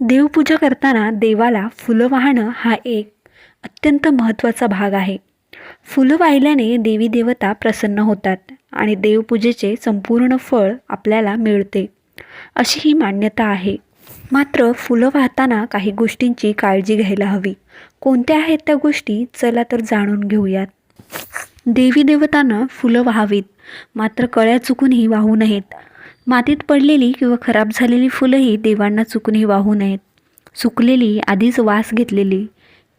देवपूजा करताना देवाला फुलं वाहणं हा एक अत्यंत महत्त्वाचा भाग आहे. फुलं वाहिल्याने देवी देवता प्रसन्न होतात आणि देवपूजेचे संपूर्ण फळ आपल्याला मिळते. अशी ही मान्यता आहे. मात्र फुलं वाहताना काही गोष्टींची काळजी घ्यायला हवी. कोणत्या आहेत त्या गोष्टी? चला तर जाणून घेऊयात. देवी देवतांना फुलं वाहावीत. मात्र कळ्या चुकूनही वाहू नयेत. मातीत पडलेली किंवा खराब झालेली फुलंही देवांना चुकूनही वाहू नयेत. सुकलेली आधीच वास घेतलेली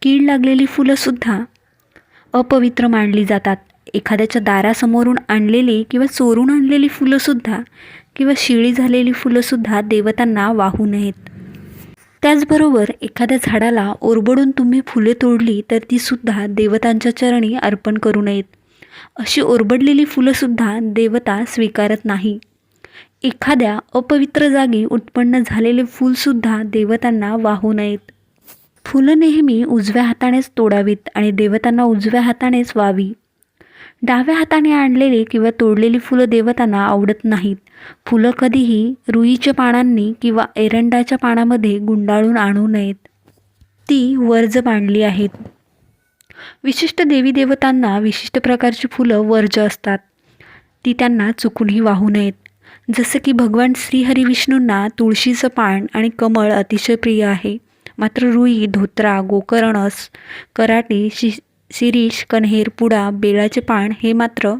कीड लागलेली फुलंसुद्धा अपवित्र मानली जातात. एखाद्याच्या दारासमोरून आणलेली किंवा चोरून आणलेली फुलंसुद्धा किंवा शिळी झालेली फुलंसुद्धा देवतांना वाहू नयेत. त्याचबरोबर एखाद्या झाडाला ओरबडून तुम्ही फुले तोडली तर तीसुद्धा देवतांच्या चरणी अर्पण करू नयेत. अशी ओरबडलेली फुलंसुद्धा देवता स्वीकारत नाही. एखाद्या अपवित्र जागी उत्पन्न झालेले फूलसुद्धा देवतांना वाहू नयेत. फुलं नेहमी उजव्या हातानेच तोडावीत आणि देवतांना उजव्या हातानेच वावी. डाव्या हाताने आणलेली किंवा तोडलेली फुलं देवतांना आवडत नाहीत. फुलं कधीही रुईच्या पानांनी किंवा एरंडाच्या पानामध्ये गुंडाळून आणू नयेत. ती वर्ज मांडली आहेत. विशिष्ट देवी देवतांना विशिष्ट प्रकारची फुलं वर्ज असतात. ती त्यांना चुकूनही वाहू नयेत. जसं की भगवान श्रीहरी विष्णूंना तुळशीचं पान आणि कमळ अतिशय प्रिय आहे. मात्र रुई धोत्रा गोकर्णस कराटी शि शिरीष कन्हेर पुडा बेळाचे पान हे मात्र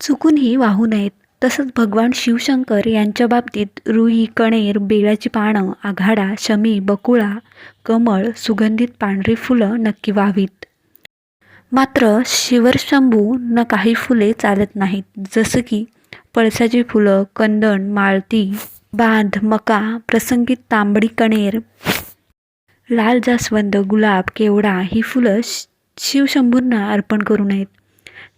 चुकूनही वाहू नयेत. तसंच भगवान शिवशंकर यांच्या बाबतीत रुई कणेर बेळाची पानं आघाडा शमी बकुळा कमळ सुगंधित पांढरी फुलं नक्की व्हावीत. मात्र शिवरशंभू न काही फुले चालत नाहीत. जसं की पळसाची फुलं कंदण माळती बांध मका प्रसंगित तांबडी कणेर लाल जास्वंद गुलाब केवडा ही फुलं शिवशंभूंना अर्पण करू नयेत.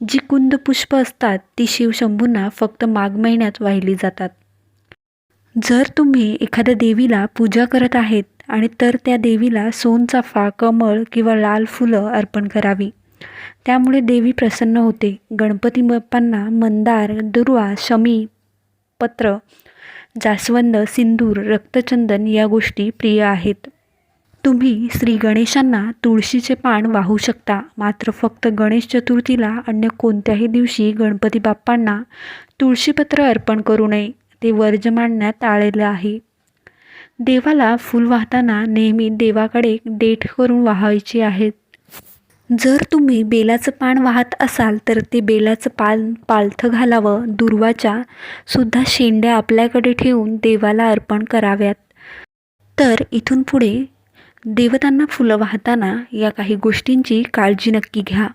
जी कुंद पुष्प असतात ती शिवशंभूंना फक्त माघ महिन्यात वाहिली जातात. जर तुम्ही एखाद्या देवीला पूजा करत आहेत आणि तर त्या देवीला सोनचाफा कमळ किंवा लाल फुलं अर्पण करावी. त्यामुळे देवी प्रसन्न होते. गणपती बाप्पांना मंदार दुर्वा शमी पत्र जास्वंद सिंदूर रक्तचंदन या गोष्टी प्रिय आहेत. तुम्ही श्री गणेशांना तुळशीचे पान वाहू शकता. मात्र फक्त गणेश चतुर्थीला अन्य कोणत्याही दिवशी गणपती बाप्पांना तुळशीपत्र अर्पण करू नये. ते वर्ज मांडण्यात आलेलं आहे. देवाला फूल वाहताना नेहमी देवाकडे डेट करून वाहायची आहेत. जर तुम्ही बेलाचं पान वाहत असाल तर ते बेलाचं पान पालथं घालावं. दुर्वाच्या सुद्धा शेंड्या आपल्याकडे ठेवून देवाला अर्पण कराव्यात. तर इथून पुढे देवतांना फुलं वाहताना या काही गोष्टींची काळजी नक्की घ्या.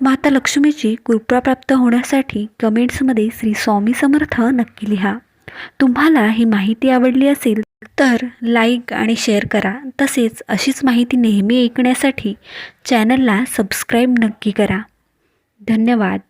माता लक्ष्मीची कृपा प्राप्त होण्यासाठी कमेंट्समध्ये श्री स्वामी समर्थ नक्की लिहा. तुम्हाला ही माहिती आवडली असेल तर लाईक आणि शेअर करा. तसेच अशीच माहिती नेहमी ऐकण्यासाठी चॅनलला सबस्क्राईब नक्की करा. धन्यवाद.